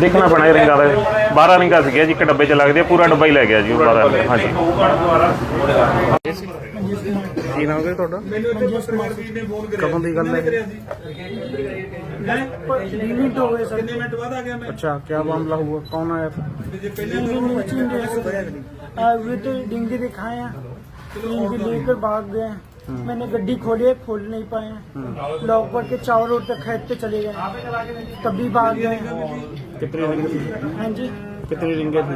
ਦੇਖਣਾ ਪੈਣਾ ਇਹ ਰਿੰਗਾਂ ਦਾ 12 ਰਿੰਗਾਂ ਸੀਗੀਆਂ ਜੀ ਇੱਕ ਡੱਬੇ 'ਚ ਲੱਗਦੇ ਆ, ਪੂਰਾ ਡੱਬਾ ਹੀ ਲੈ ਗਿਆ ਜੀ ਉਹ 12 ਰਿੰਗਾਂ ਹਾਂਜੀ ਕੀ ਨਾਮ ਹੈ ਤੁਹਾਡਾ ਕਦੋਂ ਦੀ ਗੱਲ ਹੈ मिनट हो गए सर अच्छा क्या मामला हुआ कौन आया था वे तो डिंगे दिखाए हैं डिंगे लेकर भाग गए हैं मैंने गड्डी खोली है खोल नहीं पाए लॉक पर के चावल रोड तक खेत पे चले गए तभी भाग गए कितनी रिंगे थी? हाँ जी। कितनी रिंगे थी?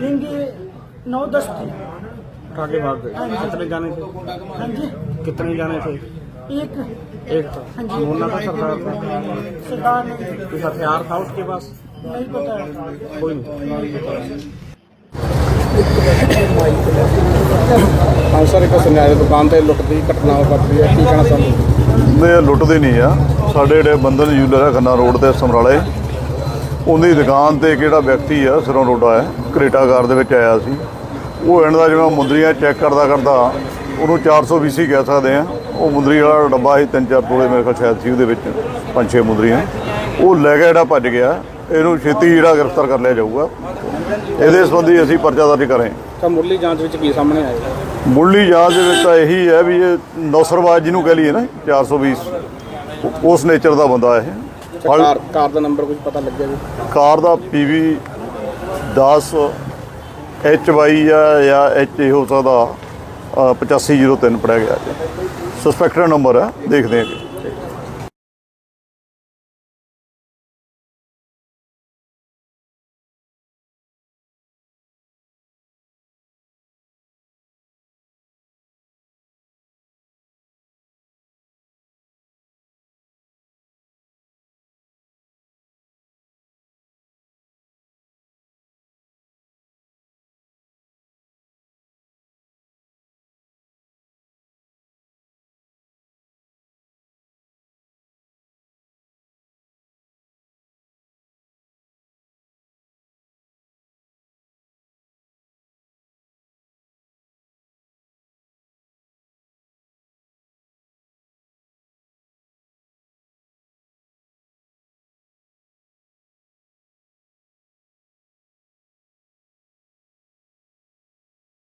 डिंगे नौ दस थी। उठा के भाग गए। कितने जाने थे? हाँ जी। कितने जाने थे? एक। एक था हाँ था सरदार था? सरदार ने कुछ हथियार था उसके पास? नहीं पता। कोई नहीं। ਹਾਂ ਇੱਕ ਸੁਨਿਆਰੇ ਦੁਕਾਨ ਤੇ ਲੁੱਟ ਦੀ ਘਟਨਾ ਵਾਪਰੀ ਹੈ। ਕੀ ਕਹਿਣਾ ਚਾਹੁੰਦੇ ਨੇ ਲੁੱਟਦੇ ਨਹੀਂ ਆ। ਸਾਡੇ ਜਿਹੜੇ ਬੰਧਨ ਜੂਲਰ ਹੈ, ਖੰਨਾ ਰੋਡ ਤੇ, ਸਮਰਾਲੇ। ਉਹਦੀ ਦੁਕਾਨ ਤੇ ਕਿਹੜਾ ਵਿਅਕਤੀ ਆ, ਸਿਰੋਂ ਰੋਡਾ ਹੈ ਕਰੇਟਾ ਕਾਰ ਦੇ ਵਿੱਚ ਆਇਆ ਸੀ। ਉਹ ਇਹਨਾਂ ਦਾ ਜਿਵੇਂ ਮੁੰਦਰੀਆਂ ਚੈੱਕ ਕਰਦਾ ਕਰਦਾ ਉਹਨੂੰ 420 ਕਹਿ ਸਕਦੇ ਆ। ਉਹ ਮੁੰਦਰੀ ਵਾਲਾ ਡੱਬਾ ਸੀ, ਤਿੰਨ ਚਾਰ ਤੋਲੇ ਮੇਰੇ ਕੋਲ ਸ਼ਾਇਦ ਸੀ ਉਹਦੇ ਵਿੱਚ, ਪੰਜ ਛੇ ਮੁੰਦਰੀਆਂ। ਉਹ ਲੈ ਕੇ ਜਿਹੜਾ ਭੱਜ ਗਿਆ। ਇਹਨੂੰ ਛੇਤੀ ਜਿਹੜਾ ਗ੍ਰਿਫਤਾਰ ਕਰ ਲਿਆ ਜਾਊਗਾ। ਇਹਦੇ ਸੰਬੰਧੀ ਅਸੀਂ ਪਰਚਾ ਦਰਜ ਕਰਾਂਗੇ। ਤਾਂ ਮੁੱਢਲੀ ਜਾਂਚ ਵਿੱਚ ਕੀ ਸਾਹਮਣੇ ਆਇਆ? ਮੁੱਢਲੀ ਜਾਂਚ ਦੇ ਵਿੱਚ ਤਾਂ ਇਹੀ ਹੈ ਵੀ ਇਹ ਨੌਸਰਵਾਜ ਜਿਹਨੂੰ ਕਹ ਲਈਏ ਨਾ 420 ਉਹ- ਉਸ ਨੇਚਰ ਦਾ ਬੰਦਾ ਇਹ। ਕਾਰ ਕਾਰ ਦਾ ਨੰਬਰ ਕੁਝ ਪਤਾ ਲੱਗਿਆ ਜੀ? ਕਾਰ ਦਾ ਪੀਵੀ 10 ਐਚ ਵਾਈ ਆ ਜਾਂ ਐਚ ਹੋ ਸਕਦਾ ਅ, 8503 ਪੜਿਆ ਗਿਆ। ਜੀ ਸਸਪੈਕਟਡ ਨੰਬਰ ਹੈ ਦੇਖਦੇ ਹਾਂ